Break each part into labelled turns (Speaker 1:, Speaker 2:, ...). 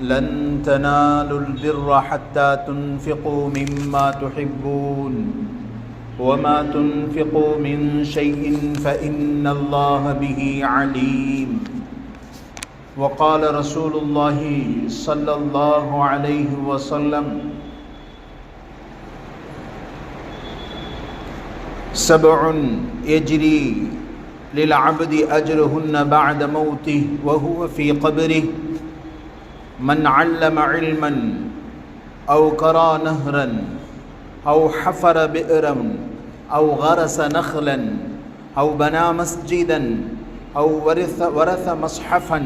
Speaker 1: لن تنالوا البر حتى تنفقوا مما تحبون وما تنفقوا من شيء فإن الله به عليم. وقال رسول الله صلى الله عليه وسلم سبع يجري للعبد أجرهن بعد موته وهو في قبره من علم علما أو قرى نهرا أو حفر بئرا أو غرس نخلا أو بنى مسجدا أو ورث, ورث مصحفا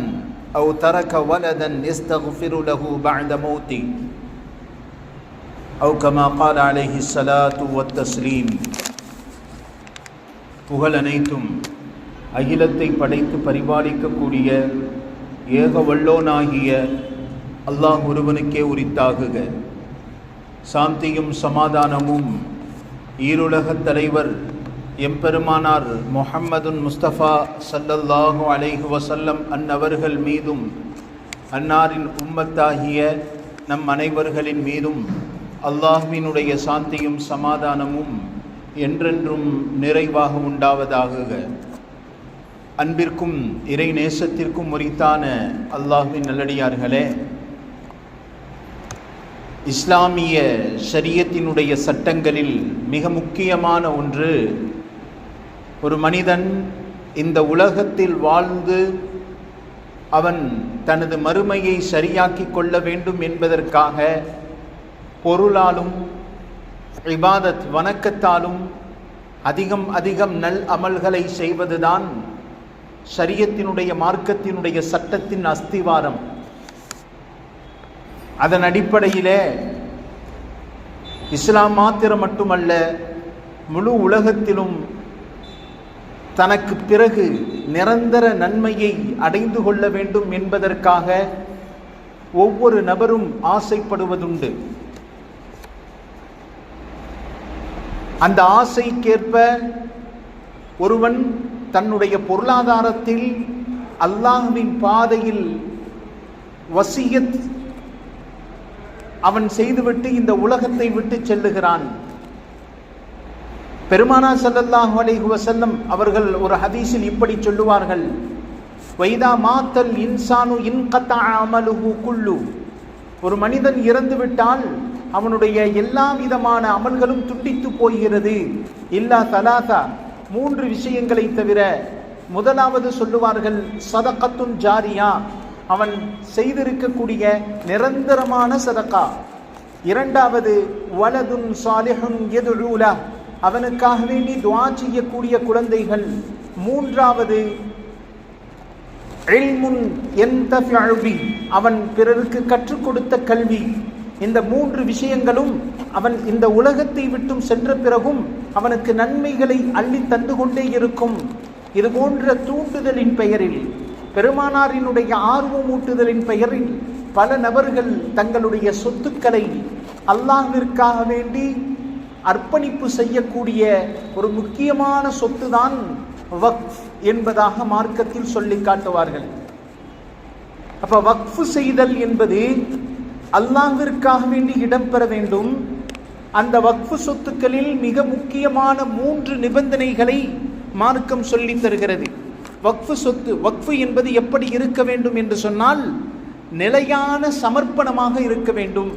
Speaker 1: أو ترك ولدا يستغفر له بعد موته أو كما قال عليه الصلاة والتسليم புகழ் அனைத்தும் அகிலத்தை படைத்து பரிபாலிக்கக்கூடிய ஏக வல்லோனாகிய அல்லாஹ் ஒருவனுக்கே உரித்தாகுக. சாந்தியும் சமாதானமும் ஈருலகத் தலைவர் எம்பெருமானார் முஹம்மதுன் முஸ்தபா சல்லல்லாஹு அலைஹு வசல்லம் அன்னவர்கள் மீதும் அன்னாரின் உம்மத்தாகிய நம் அனைவர்களின் மீதும் அல்லாஹ்வினுடைய சாந்தியும் சமாதானமும் என்றென்றும் நிறைவாக உண்டாவதாகுக. அன்பிற்கும் இறை நேசத்திற்கும் உரித்தான அல்லாஹுவின் நல்லடியார்களே இஸ்லாமிய ஷரியத்தினுடைய சட்டங்களில் மிக முக்கியமான ஒன்று ஒரு மனிதன் இந்த உலகத்தில் வாழ்ந்து அவன் தனது மறுமையை சரியாக்கி கொள்ள வேண்டும் என்பதற்காக பொருளாலும் இபாதத் வணக்கத்தாலும் அதிகம் அதிகம் நல் அமல்களை செய்வதுதான் சரியத்தினுடைய மார்க்கத்தினுடைய சட்டத்தின் அஸ்திவாரம். அதன் அடிப்படையிலே இஸ்லாம் மாத்திரம் மட்டுமல்ல முழு உலகத்திலும் தனக்கு பிறகு நிரந்தர நன்மையை அடைந்து கொள்ள வேண்டும் என்பதற்காக ஒவ்வொரு நபரும் ஆசைப்படுவதுண்டு. அந்த ஆசைக்கேற்ப ஒருவன் தன்னுடைய பொருளாதாரத்தில் அல்லாஹுவின் பாதையில் வசியத் அவன் செய்துவிட்டு இந்த உலகத்தை விட்டு செல்லுகிறான். பெருமானா சல்லல்லாஹு அலைஹி வசல்லம் அவர்கள் ஒரு ஹதீஸில் இப்படி சொல்லுவார்கள். வைதா மாத்தல் இன்சானு இன்கத்தா அமலுகு குள்ளு ஒரு மனிதன் இறந்து விட்டால் அவனுடைய எல்லா விதமான அமல்களும் துண்டித்து போகிறது. இல்லா தலாதா மூன்று விஷயங்களை தவிர முதலாவது சொல்லுவார்கள் சதக்கத்துன் ஜாரியா. அவன் செய்திருக்கக்கூடிய நிரந்தரமான சதக்கா. இரண்டாவது வலதுன் சாலிஹுன் எதுலா அவனுக்காக வேண்டி துவா செய்யக்கூடிய குழந்தைகள். மூன்றாவது அவன் பிறருக்கு கற்றுக் கொடுத்த கல்வி. இந்த மூன்று விஷயங்களும் அவன் இந்த உலகத்தை விட்டும் சென்ற பிறகும் அவனுக்கு நன்மைகளை அள்ளி தந்து கொண்டே இருக்கும். இது போன்ற தூண்டுதலின் பெயரில் பெருமானாரினுடைய ஆர்வமூட்டுதலின் பெயரில் பல நபர்கள் தங்களுடைய சொத்துக்களை அல்லாஹிற்காக வேண்டி அர்ப்பணிப்பு செய்யக்கூடிய ஒரு முக்கியமான சொத்து தான் வக்ஃப் என்பதாக மார்க்கத்தில் சொல்லி காட்டுவார்கள். அப்ப வக்ஃபு செய்தல் என்பது அல்லாஹிற்காக வேண்டி இடம்பெற வேண்டும். அந்த வக்ஃபு சொத்துக்களில் மிக முக்கியமான மூன்று நிபந்தனைகளை மார்க்கம் சொல்லி தருகிறது. வக்ஃபு சொத்து வக்ஃபு என்பது எப்படி இருக்க வேண்டும் என்று சொன்னால் நிலையான சமர்ப்பணமாக இருக்க வேண்டும்.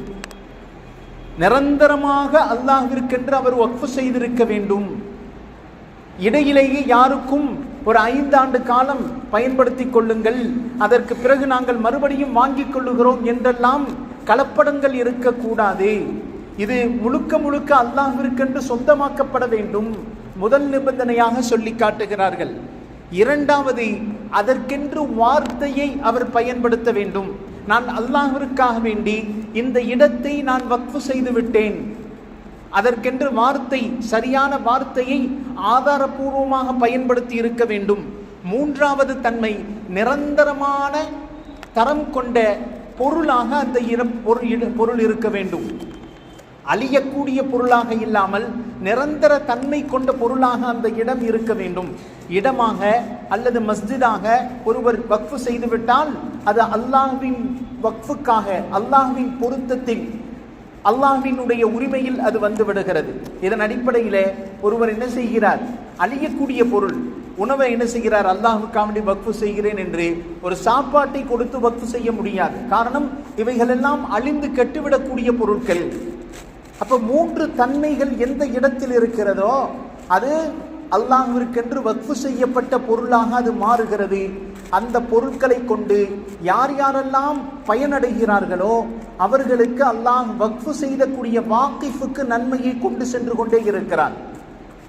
Speaker 1: நிரந்தரமாக அல்லாஹிற்கென்று அவர் வக்ஃபு செய்திருக்க வேண்டும். இடையிலேயே யாருக்கும் ஒரு ஐந்தாண்டு காலம் பயன்படுத்தி கொள்ளுங்கள். அதற்கு பிறகு நாங்கள் மறுபடியும் வாங்கிக் கொள்ளுகிறோம் என்றெல்லாம் கலப்படங்கள் இருக்கக்கூடாது. இது முழுக்க முழுக்க அல்லாஹிற்கென்று சொந்தமாக்கப்பட வேண்டும். முதல் நிபந்தனையாக சொல்லி காட்டுகிறார்கள். இரண்டாவது அதற்கென்று வார்த்தையை அவர் பயன்படுத்த வேண்டும். நான் அல்லாஹிற்காக வேண்டி இந்த இடத்தை நான் வக்ஃபு செய்து விட்டேன். அதற்கென்று வார்த்தை சரியான வார்த்தையை ஆதாரபூர்வமாக பயன்படுத்தி இருக்க வேண்டும். மூன்றாவது தன்மை நிரந்தரமான தரம் கொண்ட பொருளாக அந்த இடம் பொருள் இட- பொருள் இருக்க வேண்டும். அழியக்கூடிய பொருளாக இல்லாமல் நிரந்தர தன்மை கொண்ட பொருளாக அந்த இடம் இருக்க வேண்டும். இடமாக அல்லது மஸ்ஜிதாக ஒருவர் வக்ஃபு செய்துவிட்டால் அது அல்லாஹ்வின் வக்ஃபுக்காக அல்லாஹ்வின் பொருத்தத்தில் அல்லாஹ்வினுடைய உரிமையில் அது வந்து விடுகிறது இதன் அடிப்படையில் ஒருவர் என்ன செய்கிறார்? அழியக்கூடிய பொருள் உணவை என்ன செய்கிறார்? அல்லாஹுக்காண்டி வக்ஃபு செய்கிறேன் என்று ஒரு சாப்பாட்டை கொடுத்து வக்ஃபு செய்ய முடியாது. காரணம் இவைகளெல்லாம் அழிந்து கெட்டுவிடக்கூடிய பொருட்கள். அப்போ மூன்று தன்மைகள் எந்த இடத்தில் இருக்கிறதோ அது அல்லாஹிற்கென்று வக்ஃபு செய்யப்பட்ட பொருளாக அது மாறுகிறது. அந்த பொருட்களை கொண்டு யார் யாரெல்லாம் பயனடைகிறார்களோ அவர்களுக்கு அல்லாஹ் வக்ஃபு செய்தக்கூடிய வாக்கிஃபுக்கு நன்மையை கொண்டு சென்று கொண்டே இருக்கிறார்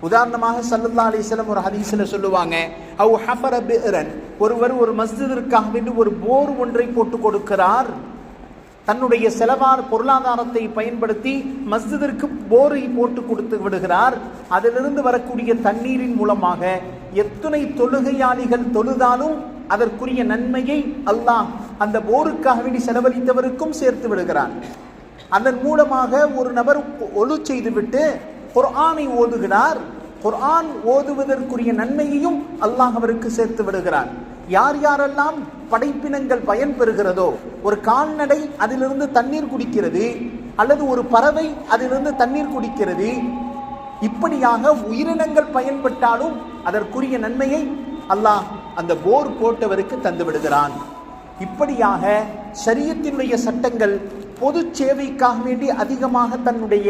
Speaker 1: உதாரணமாக சல்லல்லா அலிஸ்லம் ஒரு ஹதீஸில் சொல்லுவாங்க அவு ஹஃபர பிஅரன் ஒருவர் ஒரு மஸ்ஜிதிற்காக வேண்டி ஒரு போர் ஒன்றை போட்டு கொடுக்கிறார். தன்னுடைய செலவான பொருளாதாரத்தை பயன்படுத்தி மஸ்ஜிதிற்கு போரை போட்டு கொடுத்து விடுகிறார். அதிலிருந்து வரக்கூடிய தண்ணீரின் மூலமாக எத்தனை தொழுகையாளிகள் தொழுதாலும் அதற்குரிய நன்மையை அல்லாஹ் அந்த போருக்காக வேண்டி செலவழித்தவருக்கும் சேர்த்து விடுகிறார். அதன் மூலமாக ஒரு நபர் ஒழு செய்துவிட்டு குர்ஆனை ஓதுகிறார். குர்ஆன் ஓதுவதற்குரிய நன்மையையும் அல்லாஹ் அவருக்கு சேர்த்து விடுகிறார். யார் யாரெல்லாம் படைப்பினங்கள் பயன் பெறுகிறதோ? ஒரு கால்நடை அதிலிருந்து தண்ணீர் குடிக்கிறது அல்லது ஒரு பறவை அதிலிருந்து தண்ணீர் குடிக்கிறது இப்படியாக உயிரினங்கள் பயன்பட்டாலும் அதற்குரிய நன்மையை அல்லாஹ் அந்த போர் போட்டவருக்கு தந்து விடுகிறான். இப்படியாக சரியத்தினுடைய சட்டங்கள் பொது சேவைக்காக வேண்டி அதிகமாக தன்னுடைய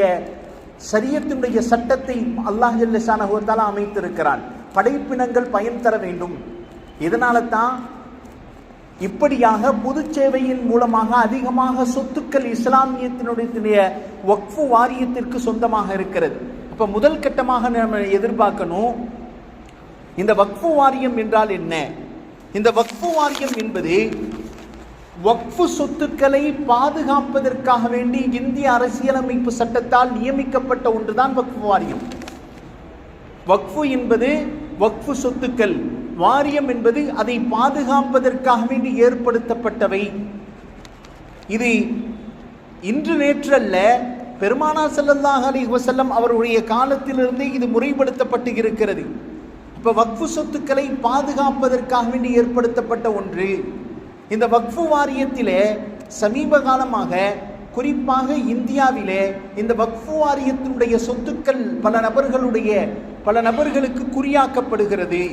Speaker 1: சரியத்தினுடைய சட்டத்தை அல்லாஹ் ஜல்லஷானஹுவத்தால அமைத்திருக்கிறான். படைப்பினங்கள் பயன் தர வேண்டும். இதனால தான்? இப்படியாக பொது சேவையின் மூலமாக அதிகமாக சொத்துக்கள் இஸ்லாமியத்தினுடைய வக்ஃபு வாரியத்திற்கு சொந்தமாக இருக்கிறது. இப்போ முதல் கட்டமாக நம்ம எதிர்பார்க்கணும் இந்த வக்ஃபு வாரியம் என்றால் என்ன? இந்த வக்ஃபு வாரியம் என்பது வக்ஃபு சொத்துக்களை பாதுகாப்பதற்காக வேண்டி இந்திய அரசியலமைப்பு சட்டத்தால் நியமிக்கப்பட்ட ஒன்றுதான் வக்ஃபு வாரியம். வக்ஃபு என்பது வக்ஃபு சொத்துக்கள். வாரியம் என்பது அதை பாதுகாப்பதற்காக வேண்டி ஏற்படுத்தப்பட்டவை. இது இன்று நேற்றல்ல பெருமானா செல்லல்லாஹ் அலி வசல்லம் அவருடைய காலத்திலிருந்தே இது முறைப்படுத்தப்பட்டு இருக்கிறது. இப்போ வக்ஃபு சொத்துக்களை பாதுகாப்பதற்காக வேண்டி ஏற்படுத்தப்பட்ட ஒன்று. இந்த வக்ஃபு வாரியத்திலே சமீப காலமாக குறிப்பாக இந்தியாவிலே இந்த வக்ஃபு வாரியத்தினுடைய சொத்துக்கள் பல நபர்களுடைய பல நபர்களுக்கு குறியாக்கப்படுகிறது.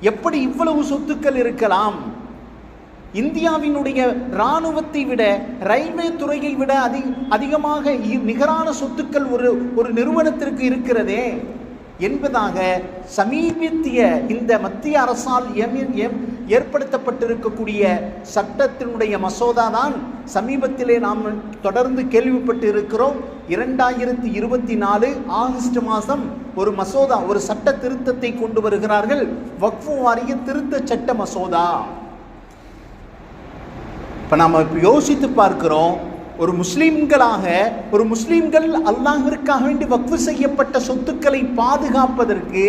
Speaker 1: எப்படி இவ்வளவு சொத்துக்கள் இருக்கலாம்? இந்தியாவினுடைய இராணுவத்தை விட ரயில்வே துறையை விட அதி அதிகமாக இ- நிகரான சொத்துக்கள் ஒரு ஒரு நிறுவனத்திற்கு இருக்கிறதே என்பதாக சமீபத்திய இந்த மத்திய அரசால் எம்- ஏற்படுத்தப்பட்டிருக்கக்கூடிய சட்டத்தினுடைய மசோதா தான் சமீபத்திலே நாம் தொடர்ந்து கேள்விப்பட்டு இருக்கிறோம் இரண்டாயிரத்தி இருபத்தி நாலு ஆகஸ்ட் மாதம் ஒரு மசோதா ஒரு சட்ட திருத்தத்தை கொண்டு வருகிறார்கள். வக்ஃபு வாரிய திருத்த சட்ட மசோதா. இப்போ நாம் இப்போ யோசித்து பார்க்கிறோம் ஒரு முஸ்லீம்களாக ஒரு முஸ்லீம்கள் அல்லாஹிற்காக வேண்டி வக்ஃபு செய்யப்பட்ட சொத்துக்களை பாதுகாப்பதற்கு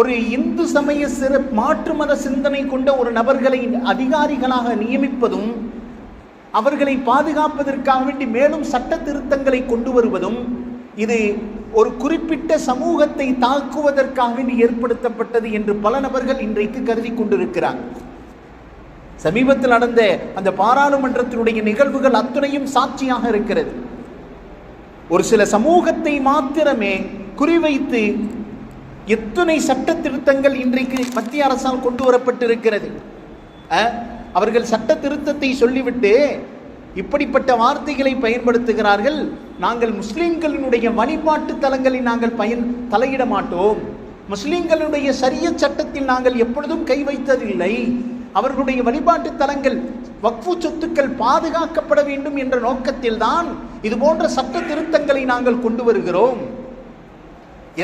Speaker 1: ஒரு இந்து சமய சிற மாற்று மத சிந்தனை கொண்ட ஒரு நபர்களை அதிகாரிகளாக நியமிப்பதும் அவர்களை பாதுகாப்பதற்காக வேண்டி மேலும் சட்ட திருத்தங்களை கொண்டு வருவதும் இது ஒரு குறிப்பிட்ட சமூகத்தை தாக்குவதற்காக வேண்டி ஏற்படுத்தப்பட்டது என்று பல நபர்கள் இன்றைக்கு கருதி கொண்டிருக்கிறார். சமீபத்தில் நடந்த அந்த பாராளுமன்றத்தினுடைய நிகழ்வுகள் அத்துணையும் சாட்சியாக இருக்கிறது. ஒரு சில சமூகத்தை மாத்திரமே குறிவைத்து எத்தனை சட்ட திருத்தங்கள் இன்றைக்கு மத்திய அரசால் கொண்டு வரப்பட்டிருக்கிறது. அவர்கள் சட்ட திருத்தத்தை சொல்லிவிட்டு இப்படிப்பட்ட வார்த்தைகளை பயன்படுத்துகிறார்கள். நாங்கள் முஸ்லிம்களினுடைய வழிபாட்டு தலங்களை நாங்கள் பயன் தலையிட மாட்டோம். முஸ்லிம்களுடைய சரிய சட்டத்தில் நாங்கள் எப்பொழுதும் கை வைத்ததில்லை. அவர்களுடைய வழிபாட்டு தலங்கள் வக்ஃபு சொத்துக்கள் பாதுகாக்கப்பட வேண்டும் என்ற நோக்கத்தில்தான் இது போன்ற சட்ட திருத்தங்களை நாங்கள் கொண்டு வருகிறோம்.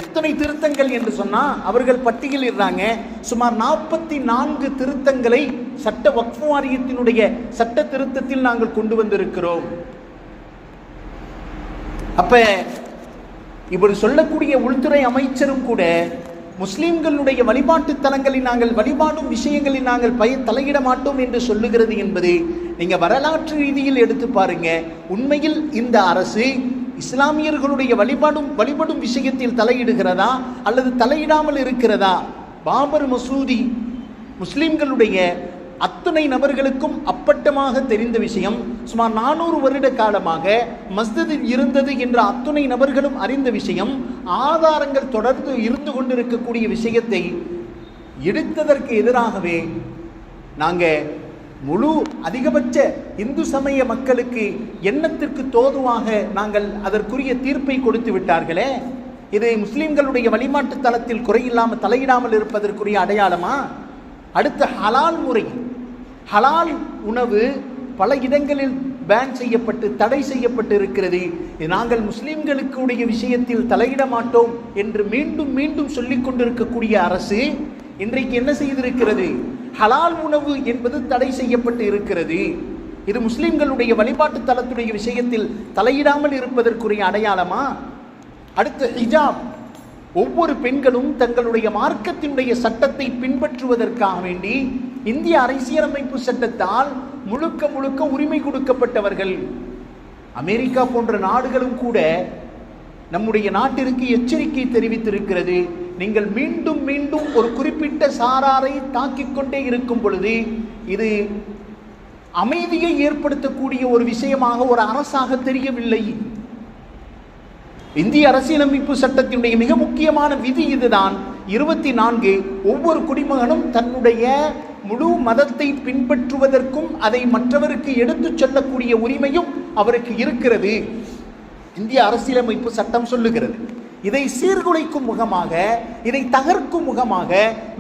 Speaker 1: எத்தனை திருத்தங்கள் என்று சொன்னால் அவர்கள் பட்டியலிடுறாங்க. சுமார் நாற்பத்தி நான்கு திருத்தங்களை சட்ட வக்ஃபு வாரியத்தினுடைய சட்ட திருத்தத்தில் நாங்கள் கொண்டு வந்திருக்கிறோம். அப்ப இப்படி சொல்லக்கூடிய உள்துறை அமைச்சரும் கூட முஸ்லிம்களுடைய வழிபாட்டு தலங்களில் நாங்கள் வழிபாடும் விஷயங்களில் நாங்கள் பய தலையிட மாட்டோம் என்று சொல்லுகிறது என்பது நீங்க வரலாற்று ரீதியில் எடுத்து பாருங்க. உண்மையில் இந்த அரசு இஸ்லாமியர்களுடைய வழிபாடும் வழிபடும் விஷயத்தில் தலையிடுகிறதா? அல்லது தலையிடாமல் இருக்கிறதா? பாபர் மசூதி முஸ்லிம்களுடைய அத்தனை நபர்களுக்கும் அப்பட்டமாக தெரிந்த விஷயம் சுமார் நானூறு வருட காலமாக மஸ்ஜிதில் இருந்தது என்ற அத்துணை நபர்களும் அறிந்த விஷயம் ஆதாரங்கள் தொடர்ந்து இருந்து கொண்டிருக்கக்கூடிய விஷயத்தை எடுத்ததற்கு எதிராகவே நாங்கள் முழு அதிகபட்ச இந்து சமய மக்களுக்கு எண்ணத்திற்கு தோதுவாக நாங்கள் அதற்குரிய தீர்ப்பை கொடுத்து விட்டார்களே? இது முஸ்லிம்களுடைய வழிமாட்டு தளத்தில் குறையில்லாமல் தலையிடாமல் இருப்பதற்குரிய அடையாளமா? அடுத்த ஹலால் முறை. ஹலால் உணவு பல இடங்களில் பேன் செய்யப்பட்டு தடை செய்யப்பட்டு இருக்கிறது. நாங்கள் முஸ்லிம்களுக்கு உடைய விஷயத்தில் தலையிட மாட்டோம் என்று மீண்டும் மீண்டும் சொல்லிக் கொண்டிருக்கக்கூடிய அரசு இன்றைக்கு என்ன செய்திருக்கிறது? ஹலால் உணவு என்பது தடை செய்யப்பட்டு இருக்கிறது. இது முஸ்லிம்களுடைய வழிபாட்டு தலத்துடைய விஷயத்தில் தலையிடாமல் இருப்பதற்குரிய அடையாளமா? அடுத்து ஹிஜாப். ஒவ்வொரு பெண்களும் தங்களுடைய மார்க்கத்தினுடைய சட்டத்தை பின்பற்றுவதற்காக வேண்டி இந்திய அரசியலமைப்பு சட்டத்தால் முழுக்க முழுக்க உரிமை கொடுக்கப்பட்டவர்கள். அமெரிக்கா போன்ற நாடுகளும் கூட நம்முடைய நாட்டிற்கு எச்சரிக்கை தெரிவித்திருக்கிறது. நீங்கள் மீண்டும் மீண்டும் ஒரு குறிப்பிட்ட சாராரை தாக்கிக் கொண்டே இருக்கும் பொழுது இது அமைதியை ஏற்படுத்தக்கூடிய ஒரு விஷயமாக ஒரு அரசாக தெரியவில்லை. இந்திய அரசியலமைப்பு சட்டத்தினுடைய மிக முக்கியமான விதி இதுதான். இருபத்தி நான்கு ஒவ்வொரு குடிமகனும் தன்னுடைய முழு மதத்தை பின்பற்றுவதற்கும் அதை மற்றவருக்கு எடுத்துச் சொல்லக்கூடிய உரிமையும் அவருக்கு இருக்கிறது. இந்திய அரசியலமைப்பு சட்டம் சொல்லுகிறது. இதை சீர்குலைக்கும் முகமாக இதை தகர்க்கும் முகமாக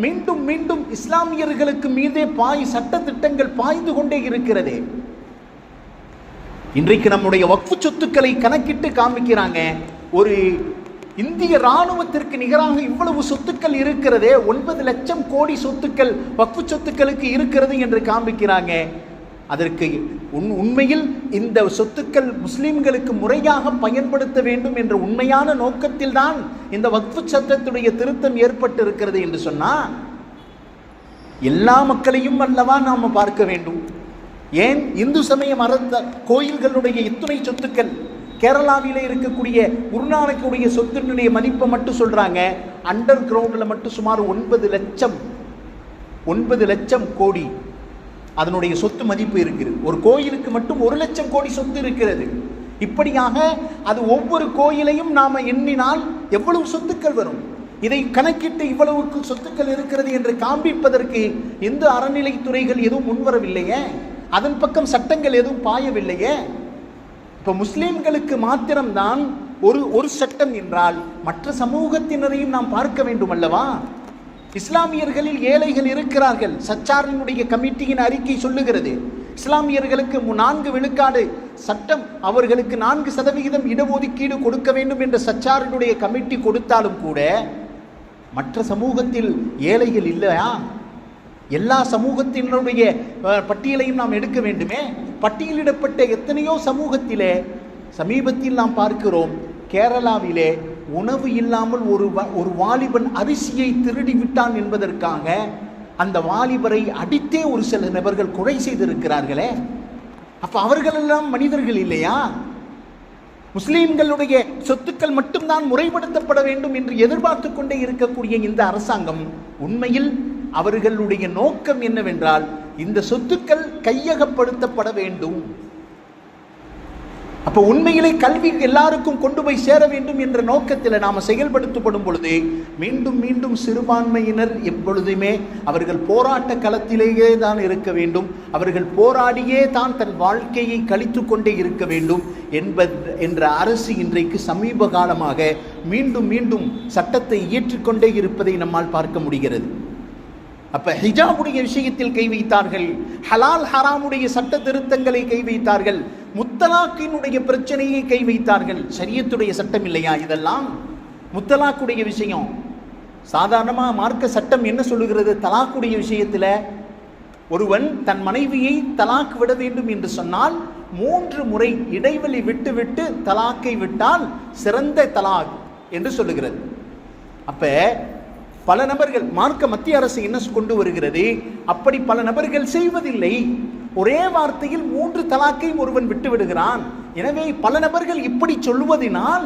Speaker 1: மீண்டும் மீண்டும் இஸ்லாமியர்களுக்கு மீதே பாய் சட்ட திட்டங்கள் பாய்ந்து கொண்டே இருக்கிறது. இன்றைக்கு நம்முடைய வக்ஃபு சொத்துக்களை கணக்கிட்டு காமிக்கிறாங்க. ஒரு இந்திய ராணுவத்திற்கு நிகராக இவ்வளவு சொத்துக்கள் இருக்கிறதே ஒன்பது லட்சம் கோடி சொத்துக்கள் வக்ஃபு சொத்துக்களுக்கு இருக்கிறது என்று காண்பிக்கிறாங்க அதற்கு உண் உண்மையில் இந்த சொத்துக்கள் முஸ்லீம்களுக்கு முறையாக பயன்படுத்த வேண்டும் என்ற உண்மையான நோக்கத்தில்தான் இந்த வக்ஃபு சட்டத்துடைய திருத்தம் ஏற்பட்டு இருக்கிறது என்று சொன்னால் எல்லா மக்களையும் அல்லவா நாம் பார்க்க வேண்டும். ஏன்? இந்து சமய மரத்த கோயில்களுடைய இத்துணை சொத்துக்கள் கேரளாவிலே இருக்கக்கூடிய குருநானக்குடைய சொத்தினுடைய மதிப்பை மட்டும் சொல்கிறாங்க அண்டர் கிரவுண்டில் மட்டும் சுமார் ஒன்பது லட்சம் ஒன்பது லட்சம் கோடி அதனுடைய சொத்து மதிப்பு இருக்கிறது. ஒரு கோயிலுக்கு மட்டும் ஒரு லட்சம் கோடி சொத்து இருக்கிறது. இப்படியாக அது ஒவ்வொரு கோயிலையும் நாம் எண்ணினால் எவ்வளவு சொத்துக்கள் வரும்? இதை கணக்கிட்டு இவ்வளவுக்கு சொத்துக்கள் இருக்கிறது என்று காண்பிப்பதற்கு எந்த அறநிலைத்துறைகள் எதுவும் முன்வரவில்லையே? அதன் பக்கம் சட்டங்கள் எதுவும் பாயவில்லையே? இப்போ முஸ்லீம்களுக்கு மாத்திரம்தான் ஒரு ஒரு சட்டம் என்றால் மற்ற சமூகத்தினரையும் நாம் பார்க்க வேண்டும் அல்லவா இஸ்லாமியர்களில் ஏழைகள் இருக்கிறார்கள். சச்சாரினுடைய கமிட்டியின் அறிக்கை சொல்லுகிறது. இஸ்லாமியர்களுக்கு மு- நான்கு விழுக்காடு சட்டம் அவர்களுக்கு நான்கு சதவிகிதம் இடஒதுக்கீடு கொடுக்க வேண்டும் என்ற சச்சாரினுடைய கமிட்டி கொடுத்தாலும் கூட மற்ற சமூகத்தில் ஏழைகள் இல்லையா? எல்லா சமூகத்தினருடைய பட்டியலையும் நாம் எடுக்க வேண்டுமே? பட்டியலிடப்பட்ட எத்தனையோ சமூகத்திலே சமீபத்தில் நாம் பார்க்கிறோம் கேரளாவிலே உணவு இல்லாமல் ஒரு வ- ஒரு வாலிபன் அரிசியை திருடி விட்டான் என்பதற்காக அந்த வாலிபரை அடித்தே ஒரு சில நபர்கள் கொலை செய்திருக்கிறார்களே. அப்ப அவர்களெல்லாம் மனிதர்கள் இல்லையா? முஸ்லீம்களுடைய சொத்துக்கள் மட்டும்தான் முறைப்படுத்தப்பட வேண்டும் என்று எதிர்பார்த்து கொண்டே இருக்கக்கூடிய இந்த அரசாங்கம் உண்மையில் அவர்களுடைய நோக்கம் என்னவென்றால் இந்த சொத்துக்கள் கையகப்படுத்தப்பட வேண்டும். அப்போ உண்மையிலே கல்வி எல்லாருக்கும் கொண்டு போய் சேர வேண்டும் என்ற நோக்கத்தில் நாம் செயல்படுத்தப்படும் பொழுது மீண்டும் மீண்டும் சிறுபான்மையினர் எப்பொழுதுமே அவர்கள் போராட்ட களத்திலேயே தான் இருக்க வேண்டும். அவர்கள் போராடியே தான் தன் வாழ்க்கையை கழித்து கொண்டே இருக்க வேண்டும் என்பது என்ற அரசு இன்றைக்கு சமீப காலமாக மீண்டும் மீண்டும் சட்டத்தை இயற்றிக்கொண்டே இருப்பதை நம்மால் பார்க்க முடிகிறது. அப்ப ஹிஜாபுடைய விஷயத்தில் கை வைத்தார்கள் ஹலால் ஹராமுடைய சட்ட திருத்தங்களை கை வைத்தார்கள் முத்தலாக்கினுடைய பிரச்சனையை கை வைத்தார்கள். சரியத்துடைய சட்டம் இல்லையா இதெல்லாம்? முத்தலாக்குடைய விஷயம். சாதாரணமாக மார்க்க சட்டம் என்ன சொல்லுகிறது? தலாக்குடைய விஷயத்தில் ஒருவன் தன் மனைவியை தலாக் விட வேண்டும் என்று சொன்னால் மூன்று முறை இடைவெளி விட்டு விட்டு தலாக்கை விட்டால் சிறந்த தலாக் என்று சொல்லுகிறது. அப்ப பல நபர்கள் மார்க்க மத்திய அரசு என்ன கொண்டு வருகிறது? அப்படி பல நபர்கள் செய்வதில்லை. ஒரே வார்த்தையில் மூன்று தலாக்கையும் ஒருவன் விட்டு விடுகிறான் எனவே பல நபர்கள் இப்படி சொல்லுவதினால்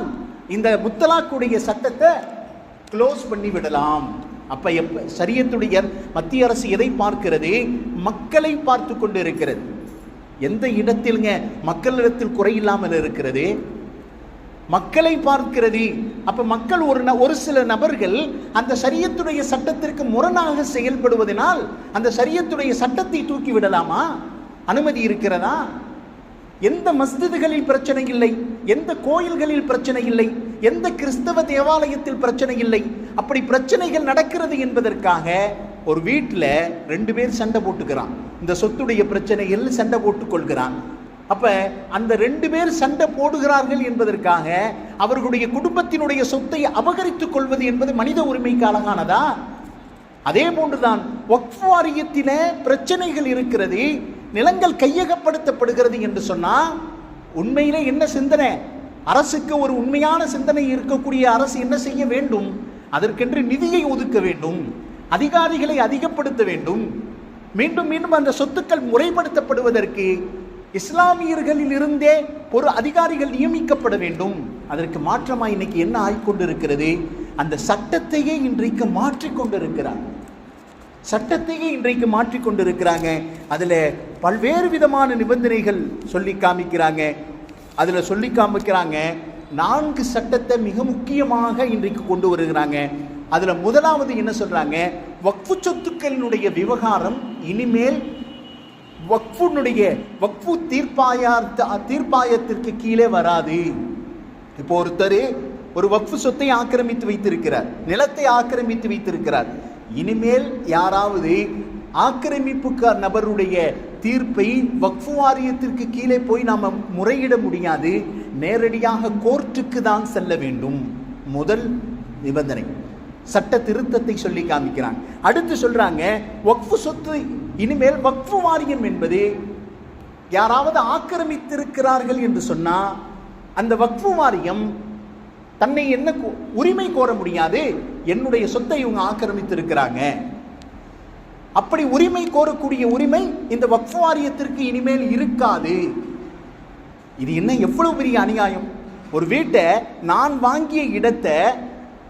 Speaker 1: இந்த முத்தலாக்குடைய சட்டத்தை க்ளோஸ் பண்ணி விடலாம் அப்ப எப்ப சரியத்துடைய மத்திய அரசு எதை பார்க்கிறது? மக்களை பார்த்து கொண்டு இருக்கிறது எந்த இடத்திலுங்க மக்களிடத்தில் குறையில்லாமல் இருக்கிறது? மக்களை பார்க்கிறது. அப்ப மக்கள் ஒரு ந- ஒரு சில நபர்கள் அந்த சரியத்துடைய சட்டத்திற்கு முரணாக செயல்படுவதனால் அந்த சரியத்துடைய சட்டத்தை தூக்கி விடலாமா? அனுமதி இருக்கிறதா? எந்த மஸ்ஜிதுகளில் பிரச்சனை இல்லை? எந்த கோயில்களில் பிரச்சனை இல்லை? எந்த கிறிஸ்தவ தேவாலயத்தில் பிரச்சனை இல்லை? அப்படி பிரச்சனைகள் நடக்கிறது என்பதற்காக ஒரு வீட்டில் ரெண்டு பேர் சண்டை போட்டுக்கிறான். இந்த சொத்துடைய பிரச்சனையில் சண்டை போட்டுக்கொள்கிறான் அப்போ அப்ப அந்த ரெண்டு பேர் சண்டை போடுகிறார்கள் என்பதற்காக அவர்களுடைய குடும்பத்தினுடைய சொத்தை அபகரித்துக் கொள்வது என்பது மனித உரிமைக்கு அழகானதா? அதே போன்றுதான் வக்ஃப் வாரியத்தில பிரச்சனைகள் இருக்கிறது. நிலங்கள் கையகப்படுத்தப்படுகிறது என்று சொன்னால் உண்மையிலே என்ன சிந்தனை? அரசுக்கு ஒரு உண்மையான சிந்தனை இருக்கக்கூடிய அரசு என்ன செய்ய வேண்டும்? அதற்கென்று நிதியை ஒதுக்க வேண்டும் அதிகாரிகளை அதிகப்படுத்த வேண்டும். மீண்டும் மீண்டும் அந்த சொத்துக்கள் முறைப்படுத்தப்படுவதற்கு இஸ்லாமியர்களில் இருந்தே ஒரு அதிகாரிகள் நியமிக்கப்பட வேண்டும். அதற்கு மாற்றமாக இன்னைக்கு என்ன ஆகிக்கொண்டிருக்கிறது அந்த சட்டத்தையே இன்றைக்கு மாற்றிக்கொண்டிருக்கிறார். சட்டத்தையே இன்றைக்கு மாற்றிக் கொண்டிருக்கிறாங்க. அதில் பல்வேறு விதமான நிபந்தனைகள் சொல்லி காமிக்கிறாங்க. அதில் சொல்லி காமிக்கிறாங்க நான்கு சட்டத்தை மிக முக்கியமாக இன்றைக்கு கொண்டு வருகிறாங்க. அதில் முதலாவது என்ன சொல்கிறாங்க வக்ஃபு சொத்துக்களினுடைய விவகாரம் இனிமேல் வக்ஃபுனுடைய வக்ஃபு தீர்ப்பாயா தீர்ப்பாயத்திற்கு கீழே வராது. இப்போ ஒருத்தர் ஒரு வக்ஃபு சொத்தை ஆக்கிரமித்து வைத்திருக்கிறார் நிலத்தை ஆக்கிரமித்து வைத்திருக்கிறார். இனிமேல் யாராவது ஆக்கிரமிப்புக்கார் நபருடைய தீர்ப்பை வக்ஃபு வாரியத்திற்கு கீழே போய் நாம் முறையிட முடியாது. நேரடியாக கோர்ட்டுக்கு தான் செல்ல வேண்டும். முதல் நிபந்தனை. சட்ட திருத்தத்தை சொல்லி காமிக்கிறாங்க. அடுத்து சொல்றாங்க வக்ஃபு சொத்து இனிமேல் வக்ஃபு வாரியம் என்பது யாராவது ஆக்கிரமித்திருக்கிறார்கள் என்று சொன்னால் அந்த வக்ஃபு வாரியம் தன்னை என்ன கோ- உரிமை கோர முடியாது. என்னுடைய சொத்தை இவங்க ஆக்கிரமித்திருக்கிறாங்க. அப்படி உரிமை கோரக்கூடிய உரிமை இந்த வக்ஃபு வாரியத்திற்கு இனிமேல் இருக்காது. இது என்ன எவ்வளவு பெரிய அநியாயம்? ஒரு வீட்டை நான் வாங்கிய இடத்தை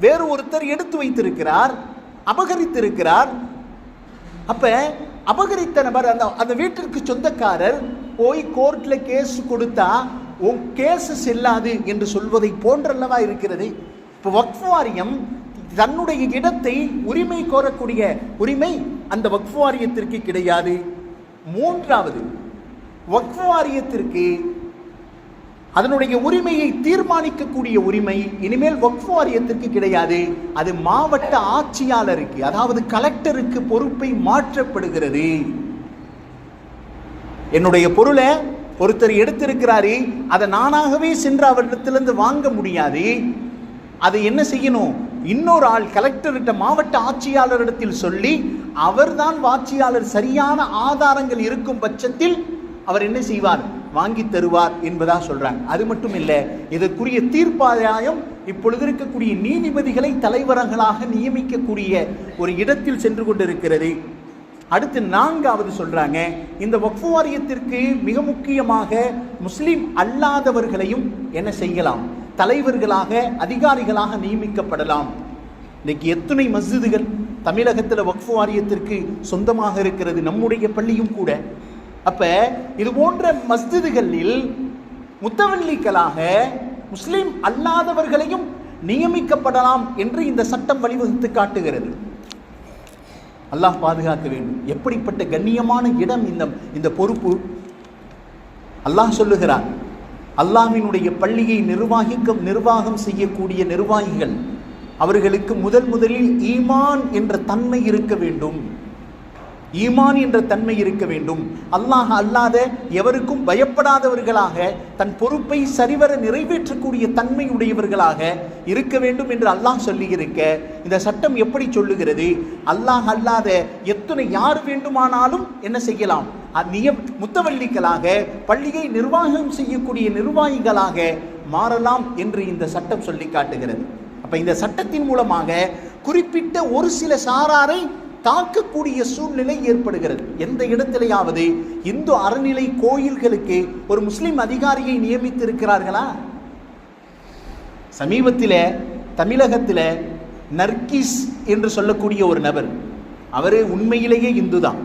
Speaker 1: வேறு ஒருத்தர் எடுத்து வைத்திருக்கிறார் அபகரித்திருக்கிறார். அப்ப அபகரித்த நபர் அந்த அந்த வீட்டிற்கு சொந்தக்காரர் போய் கோர்ட்ல கேஸ் கொடுத்தா உன் கேஸு செல்லாது என்று சொல்வதை போன்றல்லவா இருக்கிறது? இப்போ வக்ஃப் வாரியம் தன்னுடைய இடத்தை உரிமை கோரக்கூடிய உரிமை அந்த வக்ஃப் வாரியத்திற்கு கிடையாது. மூன்றாவது வக்ஃப் வாரியத்திற்கு அதனுடைய உரிமையை தீர்மானிக்கக்கூடிய உரிமை இனிமேல் வக்ஃப் வாரியத்திற்கு கிடையாது. அது மாவட்ட ஆட்சியாளருக்கு அதாவது கலெக்டருக்கு பொறுப்பை மாற்றப்படுகிறது. என்னுடைய பொருளை ஒருத்தர் எடுத்திருக்கிறாரு அதை நானாகவே சென்று அவரிடத்திலிருந்து வாங்க முடியாது. அதை என்ன செய்யணும்? இன்னொரு ஆள் கலெக்டர்கிட்ட மாவட்ட ஆட்சியாளரிடத்தில் சொல்லி அவர்தான் ஆட்சியாளர் சரியான ஆதாரங்கள் இருக்கும் பட்சத்தில் அவர் என்ன செய்வார்? வாங்கி தருவார் என்பதா சொல்றாங்க. அது மட்டும் இல்லை இதற்குரிய தீர்ப்பாயம் இப்பொழுது இருக்கக்கூடிய நீதிபதிகளை தலைவர்களாக நியமிக்கக்கூடிய ஒரு இடத்தில் சென்று கொண்டிருக்கிறது. அடுத்து நான்காவது சொல்றாங்க. இந்த வக்ஃபு வாரியத்திற்கு மிக முக்கியமாக முஸ்லீம் அல்லாதவர்களையும் என்ன செய்யலாம்? தலைவர்களாக அதிகாரிகளாக நியமிக்கப்படலாம். இன்னைக்கு எத்தனை மஸ்ஜிதுகள் தமிழகத்தில் வக்ஃபு வாரியத்திற்கு சொந்தமாக இருக்கிறது? நம்முடைய பள்ளியும் கூட. அப்ப இது போன்ற மஸ்ஜிதுகளில் முத்தவல்லிக்களாக முஸ்லீம் அல்லாதவர்களையும் நியமிக்கப்படலாம் என்று இந்த சட்டம் வழிவகுத்து காட்டுகிறது. அல்லாஹ் பாதுகாக்க வேண்டும். எப்படிப்பட்ட கண்ணியமான இடம் இந்த இந்த பொறுப்பு? அல்லாஹ் சொல்லுகிறார் அல்லாஹ்வினுடைய பள்ளியை நிர்வாகிக்க நிர்வாகம் செய்யக்கூடிய நிர்வாகிகள் அவர்களுக்கு முதல் முதலில் ஈமான் என்ற தன்மை இருக்க வேண்டும். ஈமான் என்ற தன்மை இருக்க வேண்டும். அல்லாஹ் அல்லாத எவருக்கும் பயப்படாதவர்களாக தன் பொறுப்பை சரிவர நிறைவேற்றக்கூடிய தன்மை உடையவர்களாக இருக்க வேண்டும் என்று அல்லாஹ் சொல்லியிருக்க இந்த சட்டம் எப்படி சொல்லுகிறது? அல்லாஹ் அல்லாத எத்தனை யார் வேண்டுமானாலும் என்ன செய்யலாம்? நியம் முத்தவள்ளிகளாக பள்ளியை நிர்வாகம் செய்யக்கூடிய நிர்வாகிகளாக மாறலாம் என்று இந்த சட்டம் சொல்லி காட்டுகிறது அப்ப இந்த சட்டத்தின் மூலமாக குறிப்பிட்ட ஒரு சில சாராரை தாக்கக்கூடிய சூழ்நிலை ஏற்படுகிறது. எந்த இடத்திலேயாவது இந்து அறநிலை கோயில்களுக்கு ஒரு முஸ்லீம் அதிகாரியை நியமித்திருக்கிறார்களா? சமீபத்தில் தமிழகத்தில் நர்கிஸ் என்று சொல்லக்கூடிய ஒரு நபர் அவர் உண்மையிலேயே இந்து தான்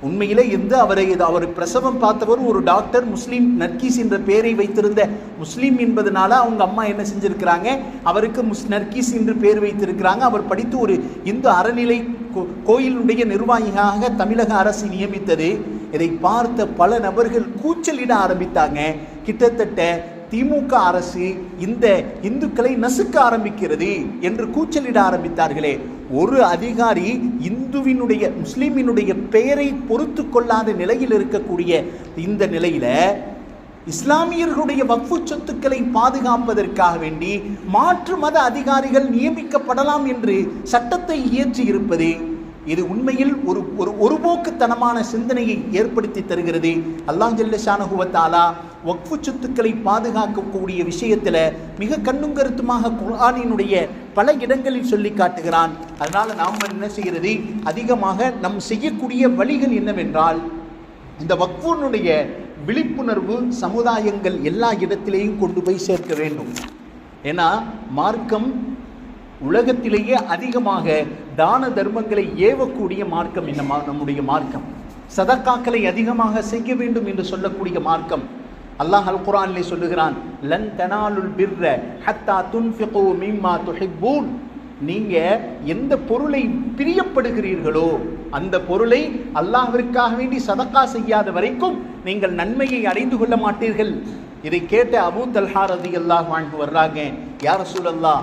Speaker 1: உண்மையிலே எந்த அவரை அவர் பிரசவம் பார்த்தவர் ஒரு டாக்டர் முஸ்லீம் நர்கீஸ் என்ற பெயரை வைத்திருந்த முஸ்லீம் என்பதனால அவங்க அம்மா என்ன செஞ்சிருக்கிறாங்க? அவருக்கு முஸ் நர்கீஸ் என்று பெயர் வைத்திருக்கிறாங்க. அவர் படித்து ஒரு இந்து அறநிலை கோயிலுடைய நிர்வாகியாக தமிழக அரசு நியமித்தது. இதை பார்த்த பல நபர்கள் கூச்சலிட ஆரம்பித்தாங்க. கிட்டத்தட்ட திமுக அரசு இந்த இந்துக்களை நசுக்க ஆரம்பிக்கிறது என்று கூச்சலிட ஆரம்பித்தார்களே. ஒரு அதிகாரி இந்துவினுடைய முஸ்லீமினுடைய பெயரை பொறுத்து கொள்ளாத நிலையில் இருக்கக்கூடிய இந்த நிலையில இஸ்லாமியர்களுடைய வக்ஃபு சொத்துக்களை பாதுகாப்பதற்காக வேண்டி மாற்று மத அதிகாரிகள் நியமிக்கப்படலாம் என்று சட்டத்தை இயற்றி இருப்பது இது உண்மையில் ஒரு ஒரு ஒருபோக்குத்தனமான சிந்தனையை ஏற்படுத்தி தருகிறது. அல்லாஞ்சல்ல சானகுவத்தாலா ஒக்ஃபு சொத்துக்களை பாதுகாக்கக்கூடிய விஷயத்தில் மிக கண்ணும் கருத்துமாக குர்ஆனினுடைய பல இடங்களில் சொல்லி காட்டுகிறான். அதனால் நாம் என்ன செய்கிறது? அதிகமாக நம் செய்யக்கூடிய வழிகள் என்னவென்றால் இந்த வக்ஃபுனுடைய விழிப்புணர்வு சமுதாயங்கள் எல்லா இடத்திலேயும் கொண்டு போய் சேர்க்க வேண்டும். ஏன்னா மார்க்கம் உலகத்திலேயே அதிகமாக தான தர்மங்களை ஏவக்கூடிய மார்க்கம் என்ன நம்முடைய மார்க்கம்? சதக்காக்களை அதிகமாக செய்ய வேண்டும் என்று சொல்லக்கூடிய மார்க்கம். அல்லாஹ் அல் குரானிலே சொல்லுகிறான் லன் தனாலுல் பிர்ர ஹத்தா துன்ஃபிகு மிம்மா துஹிப்பூன். நீங்க எந்த பொருளை பிரியப்படுகிறீர்களோ அந்த பொருளை அல்லாஹிற்காக வேண்டி சதக்கா செய்யாத வரைக்கும் நீங்கள் நன்மையை அடைந்து கொள்ள மாட்டீர்கள். இதை கேட்ட அபு தல்ஹா ரதி அல்லாஹ் வாழ்ந்து வர்றாங்க யார் சூழல்லா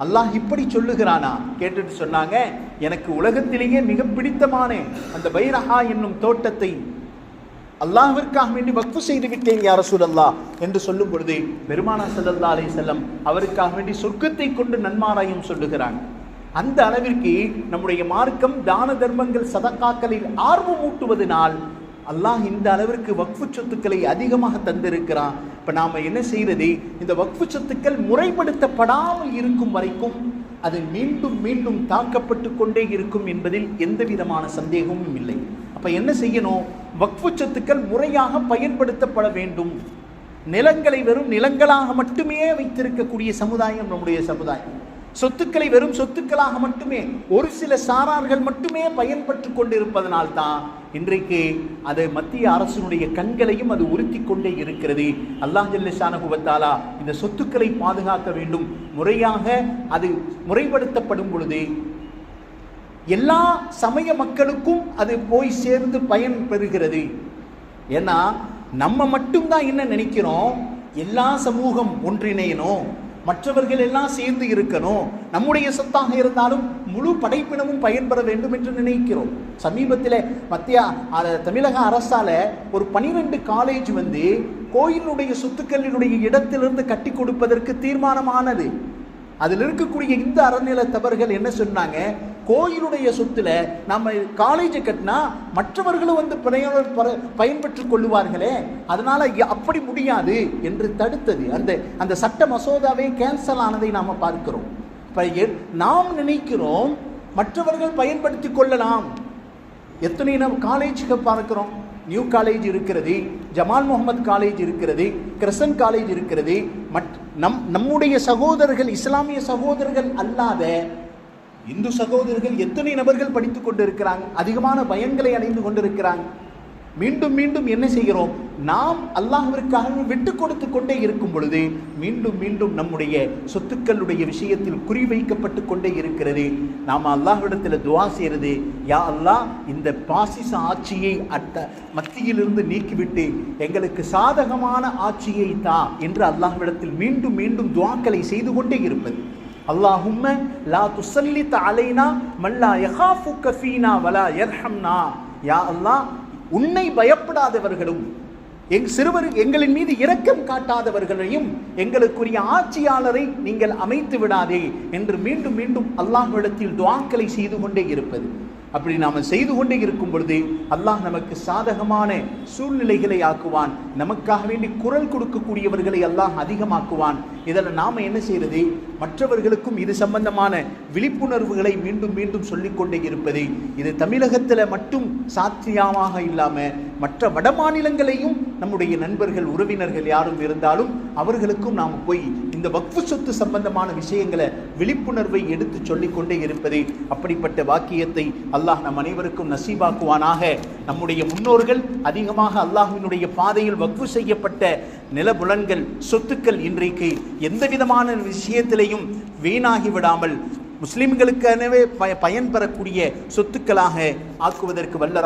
Speaker 1: அல்லாஹ் இப்படி சொல்லுகிறானா? கேட்டுட்டு சொன்னாங்க எனக்கு உலகத்திலேயே மிக பிடித்தமான அந்த பைரஹா என்னும் தோட்டத்தை அல்லாஹிற்காக வேண்டி வக்ஃபு செய்து விட்டேன் யார சூழல்லா என்று சொல்லும் பொழுது பெருமானா சல்லல்லா அலை செல்லம் அவருக்காக வேண்டி சொர்க்கத்தை கொண்டு நன்மாராயம் சொல்லுகிறாங்க அந்த அளவிற்கு நம்முடைய மார்க்கம் தான தர்மங்கள் சதக்காக்களில் ஆர்வம் ஊட்டுவதனால் அல்லாஹ் இந்த அளவிற்கு வக்ஃபு சொத்துக்களை அதிகமாக தந்திருக்கிறான். இப்போ நாம் என்ன செய்கிறது இந்த வக்ஃபு சொத்துக்கள் முறைப்படுத்தப்படாமல் இருக்கும் வரைக்கும் அது மீண்டும் மீண்டும் தாக்கப்பட்டு கொண்டே இருக்கும் என்பதில் எந்த விதமான சந்தேகமும் இல்லை. அப்போ என்ன செய்யணும்? வக்ஃபு சொத்துக்கள் முறையாக பயன்படுத்தப்பட வேண்டும். நிலங்களை வெறும் நிலங்களாக மட்டுமே வைத்திருக்கக்கூடிய சமுதாயம் நம்முடைய சமுதாயம். சொத்துக்களை வெறும் சொத்துக்களாக மட்டுமே ஒரு சில சாரார்கள் மட்டுமே பயன்பட்டு கொண்டிருப்பதனால்தான் இன்றைக்கு அது மத்திய அரசினுடைய கண்களையும் அது உறுத்தி கொண்டே இருக்கிறது. அல்லாஹ் ஜல்லிஷானுபவத்தாலா இந்த சொத்துக்களை பாதுகாக்க வேண்டும். முறையாக அது முறைப்படுத்தப்படும் பொழுது எல்லா சமய மக்களுக்கும் அது போய் சேர்ந்து பயன் பெறுகிறது. ஏன்னா நம்ம மட்டும்தான் என்ன நினைக்கிறோம்? எல்லா சமூகம் ஒன்றிணையணும். மற்றவர்கள் எல்லாம் சேர்ந்து இருக்கணும். நம்முடைய சொத்தாக இருந்தாலும் முழு படைப்பினமும் பயன்பெற வேண்டும் என்று நினைக்கிறோம். சமீபத்தில் மத்திய தமிழக அரசால் ஒரு பனிரெண்டு காலேஜ் வந்து கோயிலுடைய சொத்துக்களினுடைய இடத்திலிருந்து கட்டி கொடுப்பதற்கு தீர்மானமானது. அதில் இருக்கக்கூடிய இந்த அறநிலத்தவர்கள் என்ன சொன்னாங்க? கோயிலுடைய சொத்துல நம்ம காலேஜை கட்டினா மற்றவர்களும் வந்து பயன்பெற்றுக் கொள்ளுவார்களே. அதனால அப்படி முடியாது என்று தடுத்தது. அந்த அந்த சட்ட மசோதாவே கேன்சல் ஆனதை நாம் பார்க்கிறோம். நாம் நினைக்கிறோம் மற்றவர்கள் பயன்படுத்தி கொள்ளலாம். எத்தனை நம்ம காலேஜுக்கு பார்க்கிறோம். நியூ காலேஜ் இருக்கிறது ஜமால் முகமது காலேஜ் இருக்கிறது கிரசன் காலேஜ் இருக்கிறது. மட் நம் நம்முடைய சகோதரர்கள் இஸ்லாமிய சகோதரர்கள் அல்லாத இந்து சகோதரர்கள் எத்தனை நபர்கள் படித்துக் கொண்டிருக்கிறாங்க? அதிகமான பயங்களை அடைந்து கொண்டிருக்கிறாங்க. மீண்டும் மீண்டும் என்ன செய்கிறோம்? நாம் அல்லாஹிற்காக விட்டு கொடுத்து கொண்டே இருக்கும் பொழுது மீண்டும் மீண்டும் நம்முடைய சொத்துக்களுடைய விஷயத்தில் குறிவைக்கப்பட்டு கொண்டே இருக்கிறது. நாம் அல்லாஹ்விடத்தில் துவா செய்கிறது யா அல்லாஹ் இந்த பாசிச ஆட்சியை அத்த மத்தியிலிருந்து நீக்கிவிட்டு எங்களுக்கு சாதகமான ஆட்சியை தா என்று அல்லாஹ்விடத்தில் மீண்டும் மீண்டும் துவாக்களை செய்து கொண்டே இருப்பது. அல்லாஹும்ம லா துசல்லித் அலைனா மல்லா யஹாஃபு கஃபீனா வலா யர்ஹம்னா. யா அல்லாஹ் உன்னை பயப்படாதவர்களும் எங் சிறுவர் எங்களின் மீது இரக்கம் காட்டாதவர்களையும் எங்களுக்குரிய ஆட்சியாளரை நீங்கள் அமைத்து விடாதே என்று மீண்டும் மீண்டும் அல்லாஹ்விடத்தில் துவாக்களை செய்து கொண்டே இருப்பது. அப்படி நாம் செய்து கொண்டே இருக்கும் பொழுது அல்லாஹ் நமக்கு சாதகமான சூழ்நிலைகளை ஆக்குவான். நமக்காக வேண்டி குரல் கொடுக்கக்கூடியவர்களை அல்லாஹ் அதிகமாக்குவான். இதில் நாம் என்ன செய்கிறது மற்றவர்களுக்கும் இது சம்பந்தமான விழிப்புணர்வுகளை மீண்டும் மீண்டும் சொல்லிக்கொண்டே இருப்பது. இது தமிழகத்தில் மட்டும் சாத்தியமாக இல்லாமல் மற்ற வட மாநிலங்களையும் நம்முடைய நண்பர்கள் உறவினர்கள் யாரும் இருந்தாலும் அவர்களுக்கும் நாம் போய் இந்த வக்ஃபு சொத்து சம்பந்தமான விஷயங்களை விழிப்புணர்வை எடுத்து சொல்லிக்கொண்டே இருப்பது அப்படிப்பட்ட வாக்கியத்தை அல்லாஹ் நம் அனைவருக்கும் நசீபாக்குவானாக. நம்முடைய முன்னோர்கள் அதிகமாக அல்லாஹினுடைய பாதையில் வக்ஃபு செய்யப்பட்ட நிலபுலன்கள் சொத்துக்கள் இன்றைக்கு எந்த விதமான விஷயத்திலையும் வீணாகி விடாமல் முஸ்லிம்களுக்கெனவே பய பயன் பெறக்கூடிய சொத்துக்களாக ஆக்குவதற்கு வல்லர